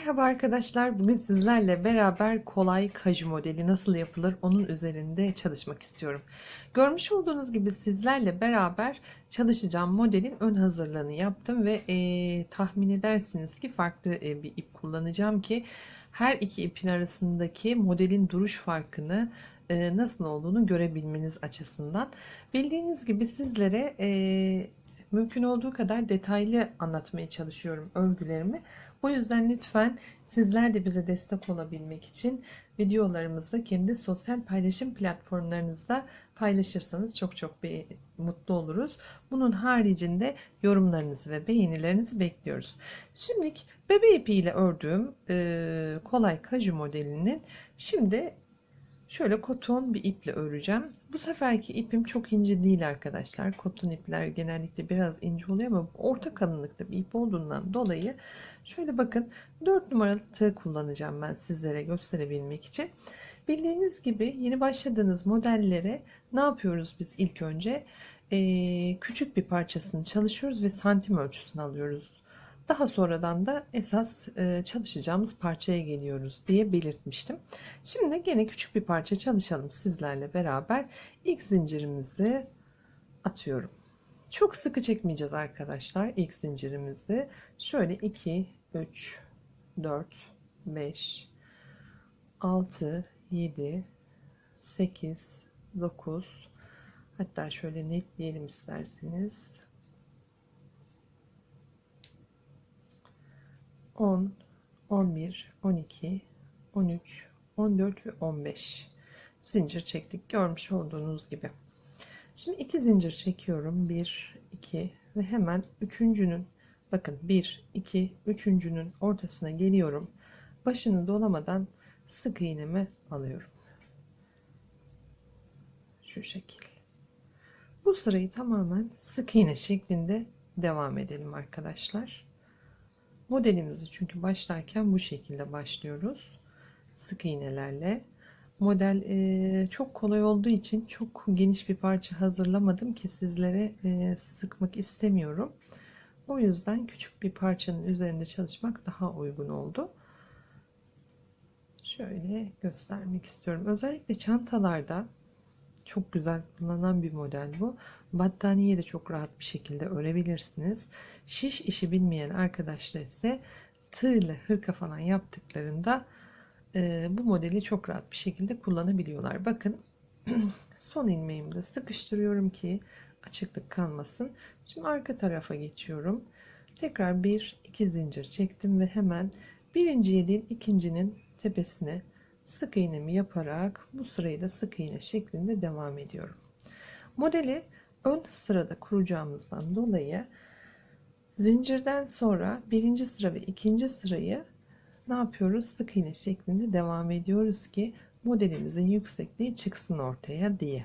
Merhaba arkadaşlar. Bugün sizlerle beraber kolay kaju modeli nasıl yapılır onun üzerinde çalışmak istiyorum. Görmüş olduğunuz gibi sizlerle beraber çalışacağım modelin ön hazırlığını yaptım ve e, tahmin edersiniz ki farklı e, bir ip kullanacağım ki her iki ipin arasındaki modelin duruş farkını e, nasıl olduğunu görebilmeniz açısından. Bildiğiniz gibi sizlere e, mümkün olduğu kadar detaylı anlatmaya çalışıyorum örgülerimi. Bu yüzden lütfen sizler de bize destek olabilmek için videolarımızı kendi sosyal paylaşım platformlarınızda paylaşırsanız çok çok mutlu oluruz. Bunun haricinde yorumlarınızı ve beğenilerinizi bekliyoruz. Şimdi bebe ipiyle ördüğüm e, kolay kaju modelinin şimdi Şöyle koton bir iple öreceğim. Bu seferki ipim çok ince değil arkadaşlar. Koton ipler genellikle biraz ince oluyor ama orta kalınlıkta bir ip olduğundan dolayı şöyle bakın 4 numaralı tığ kullanacağım ben sizlere gösterebilmek için. Bildiğiniz gibi yeni başladığınız modellere ne yapıyoruz biz ilk önce? Ee, küçük bir parçasını çalışıyoruz ve santim ölçüsünü alıyoruz. Daha sonradan da esas e, çalışacağımız parçaya geliyoruz diye belirtmiştim. Şimdi gene küçük bir parça çalışalım sizlerle beraber. İlk zincirimizi atıyorum. Çok sıkı çekmeyeceğiz arkadaşlar ilk zincirimizi. Şöyle 2, 3, 4, 5, 6, 7, 8, 9 hatta şöyle netleyelim isterseniz 10, 11, 12, 13, 14 ve 15 zincir çektik. Görmüş olduğunuz gibi. Şimdi iki zincir çekiyorum. 1, 2 ve hemen üçüncünün bakın 1, 2, üçüncünün ortasına geliyorum. Başını dolamadan sık iğnemi alıyorum. Şu şekil. Bu sırayı tamamen sık iğne şeklinde devam edelim arkadaşlar. Modelimizi çünkü başlarken bu şekilde başlıyoruz. Sık iğnelerle. Model e, çok kolay olduğu için çok geniş bir parça hazırlamadım ki sizlere e, sıkmak istemiyorum. O yüzden küçük bir parçanın üzerinde çalışmak daha uygun oldu. Şöyle göstermek istiyorum. Özellikle çantalarda çok güzel kullanılan bir model bu. Battaniye de çok rahat bir şekilde örebilirsiniz. Şiş işi bilmeyen arkadaşlar ise tığla hırka falan yaptıklarında e, bu modeli çok rahat bir şekilde kullanabiliyorlar. Bakın son ilmeğimi de sıkıştırıyorum ki açıklık kalmasın. Şimdi arka tarafa geçiyorum. Tekrar bir iki zincir çektim ve hemen birinciye değil ikincinin tepesine sık iğnemi yaparak bu sırayı da sık iğne şeklinde devam ediyorum. Modeli ön sırada kuracağımızdan dolayı zincirden sonra birinci sıra ve ikinci sırayı ne yapıyoruz? Sık iğne şeklinde devam ediyoruz ki modelimizin yüksekliği çıksın ortaya diye.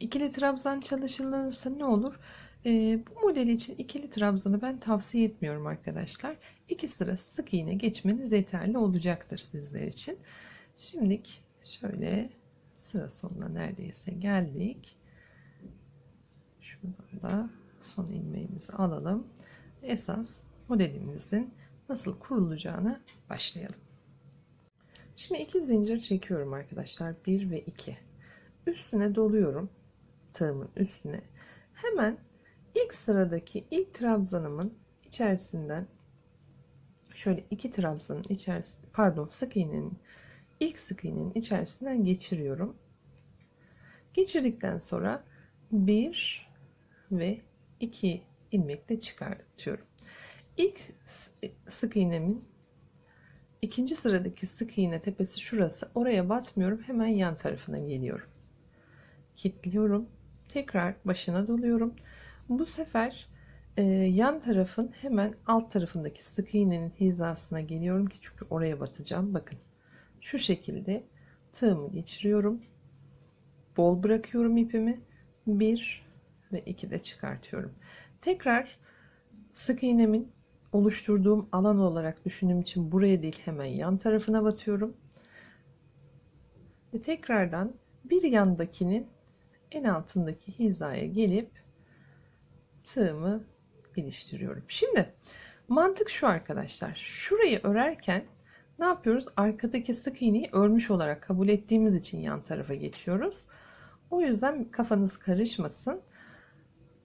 İkili trabzan çalışılırsa ne olur? E, bu model için ikili trabzanı ben tavsiye etmiyorum arkadaşlar. İki sıra sık iğne geçmeniz yeterli olacaktır sizler için. Şimdilik şöyle sıra sonuna neredeyse geldik. Şuradan da son ilmeğimizi alalım. Esas modelimizin nasıl kurulacağını başlayalım. Şimdi iki zincir çekiyorum arkadaşlar. 1 ve 2. Üstüne doluyorum. Tığımın üstüne. Hemen ilk sıradaki ilk trabzanımın içerisinden şöyle iki trabzanın içerisinde pardon sık iğnenin ilk sık iğnenin içerisinden geçiriyorum. Geçirdikten sonra bir ve iki ilmekle çıkartıyorum. İlk sık iğnemin ikinci sıradaki sık iğne tepesi şurası. Oraya batmıyorum. Hemen yan tarafına geliyorum. Kilitliyorum. Tekrar başına doluyorum. Bu sefer e, yan tarafın hemen alt tarafındaki sık iğnenin hizasına geliyorum ki çünkü oraya batacağım. Bakın şu şekilde tığımı geçiriyorum. Bol bırakıyorum ipimi. Bir ve iki de çıkartıyorum. Tekrar sık iğnemin oluşturduğum alan olarak düşündüğüm için buraya değil hemen yan tarafına batıyorum. Ve tekrardan bir yandakinin en altındaki hizaya gelip tığımı iliştiriyorum. Şimdi Mantık şu arkadaşlar. Şurayı örerken ne yapıyoruz? Arkadaki sık iğneyi örmüş olarak kabul ettiğimiz için yan tarafa geçiyoruz. O yüzden kafanız karışmasın.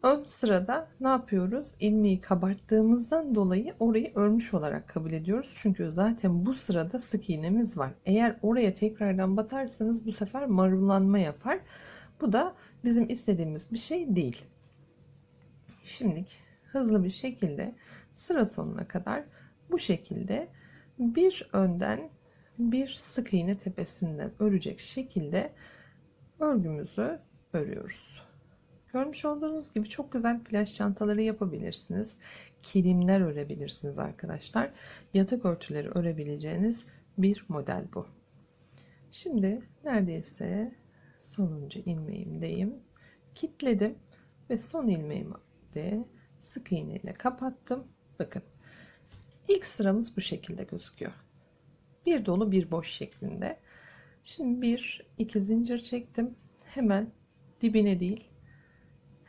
Ön sırada ne yapıyoruz? İlmeği kabarttığımızdan dolayı orayı örmüş olarak kabul ediyoruz. Çünkü zaten bu sırada sık iğnemiz var. Eğer oraya tekrardan batarsanız bu sefer marullanma yapar. Bu da bizim istediğimiz bir şey değil. Şimdi hızlı bir şekilde sıra sonuna kadar bu şekilde bir önden bir sık iğne tepesinden örecek şekilde örgümüzü örüyoruz. Görmüş olduğunuz gibi çok güzel plaj çantaları yapabilirsiniz. Kilimler örebilirsiniz arkadaşlar. Yatak örtüleri örebileceğiniz bir model bu. Şimdi neredeyse sonuncu ilmeğimdeyim. Kitledim ve son ilmeğimi de sık iğne ile kapattım. Bakın ilk sıramız bu şekilde gözüküyor. Bir dolu bir boş şeklinde. Şimdi bir iki zincir çektim. Hemen dibine değil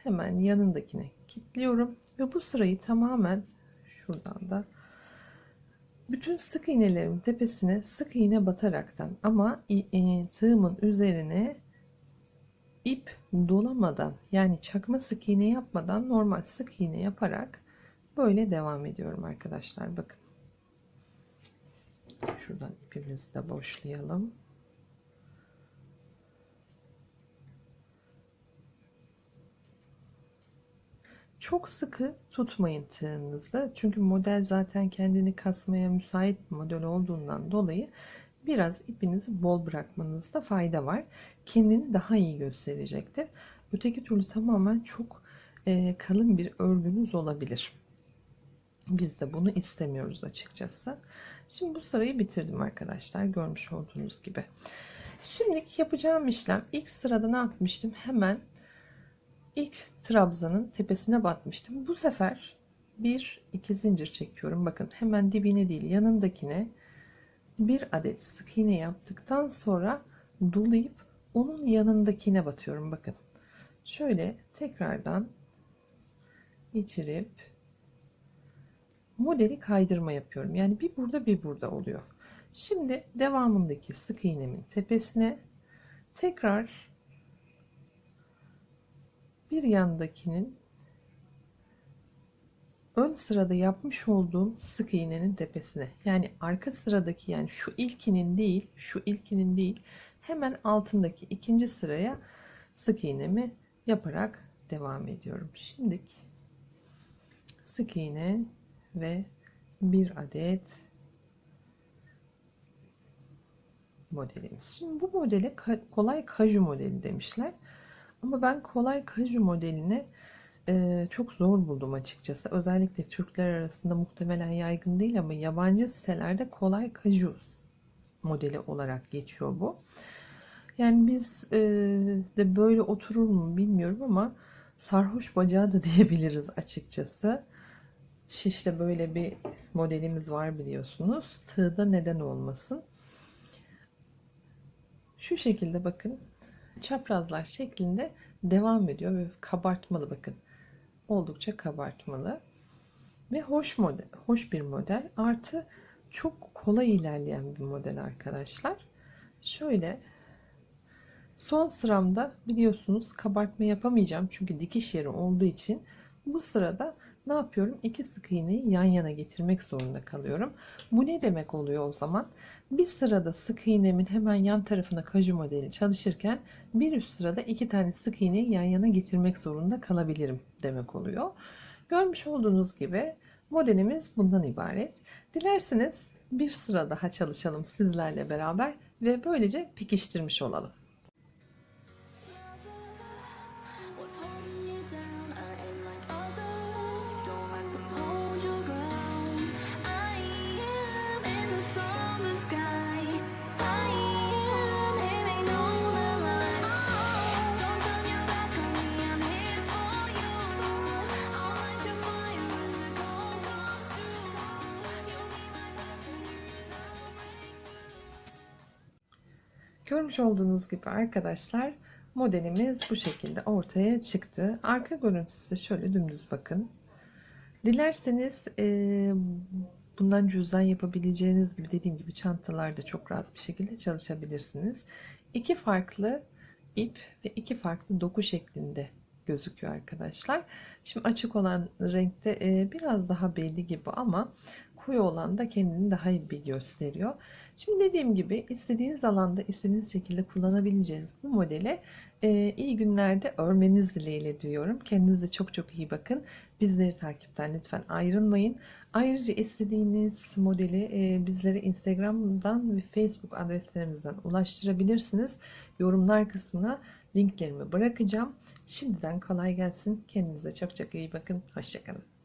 hemen yanındakine kilitliyorum ve bu sırayı tamamen şuradan da bütün sık iğnelerimin tepesine sık iğne bataraktan ama tığımın üzerine ip dolamadan yani çakma sık iğne yapmadan normal sık iğne yaparak böyle devam ediyorum arkadaşlar bakın şuradan ipimizi de boşlayalım Çok sıkı tutmayın tığınızı. Çünkü model zaten kendini kasmaya müsait model olduğundan dolayı biraz ipinizi bol bırakmanızda fayda var. Kendini daha iyi gösterecektir. Öteki türlü tamamen çok e, kalın bir örgünüz olabilir. Biz de bunu istemiyoruz açıkçası. Şimdi bu sırayı bitirdim arkadaşlar. Görmüş olduğunuz gibi. Şimdi yapacağım işlem ilk sırada ne yapmıştım? Hemen ilk trabzanın tepesine batmıştım. Bu sefer bir iki zincir çekiyorum. Bakın hemen dibine değil yanındakine bir adet sık iğne yaptıktan sonra dolayıp onun yanındakine batıyorum. Bakın şöyle tekrardan geçirip modeli kaydırma yapıyorum. Yani bir burada bir burada oluyor. Şimdi devamındaki sık iğnemin tepesine tekrar bir yandakinin ön sırada yapmış olduğum sık iğnenin tepesine yani arka sıradaki yani şu ilkinin değil şu ilkinin değil hemen altındaki ikinci sıraya sık iğnemi yaparak devam ediyorum. Şimdi sık iğne ve bir adet modelimiz. Şimdi bu modele kolay kaju modeli demişler. Ama ben kolay kaju modelini e, çok zor buldum açıkçası. Özellikle Türkler arasında muhtemelen yaygın değil ama yabancı sitelerde kolay kaju modeli olarak geçiyor bu. Yani biz e, de böyle oturur mu bilmiyorum ama sarhoş bacağı da diyebiliriz açıkçası. Şişte böyle bir modelimiz var biliyorsunuz. Tığda neden olmasın. Şu şekilde bakın çaprazlar şeklinde devam ediyor ve kabartmalı bakın. Oldukça kabartmalı. Ve hoş model, hoş bir model. Artı çok kolay ilerleyen bir model arkadaşlar. Şöyle son sıramda biliyorsunuz kabartma yapamayacağım çünkü dikiş yeri olduğu için bu sırada ne yapıyorum? İki sık iğneyi yan yana getirmek zorunda kalıyorum. Bu ne demek oluyor o zaman? Bir sırada sık iğnemin hemen yan tarafına kaju modeli çalışırken bir üst sırada iki tane sık iğneyi yan yana getirmek zorunda kalabilirim demek oluyor. Görmüş olduğunuz gibi modelimiz bundan ibaret. Dilerseniz bir sıra daha çalışalım sizlerle beraber ve böylece pekiştirmiş olalım. Görmüş olduğunuz gibi arkadaşlar modelimiz bu şekilde ortaya çıktı. Arka görüntüsü de şöyle dümdüz bakın. Dilerseniz e, bundan cüzdan yapabileceğiniz gibi dediğim gibi çantalarda çok rahat bir şekilde çalışabilirsiniz. İki farklı ip ve iki farklı doku şeklinde gözüküyor arkadaşlar. Şimdi açık olan renkte e, biraz daha belli gibi ama koyu olan da kendini daha iyi bir gösteriyor. Şimdi dediğim gibi istediğiniz alanda istediğiniz şekilde kullanabileceğiniz bu modeli e, iyi günlerde örmeniz dileğiyle diyorum. Kendinize çok çok iyi bakın. Bizleri takipten lütfen ayrılmayın. Ayrıca istediğiniz modeli e, bizlere Instagram'dan ve Facebook adreslerimizden ulaştırabilirsiniz. Yorumlar kısmına linklerimi bırakacağım. Şimdiden kolay gelsin. Kendinize çok çok iyi bakın. Hoşçakalın.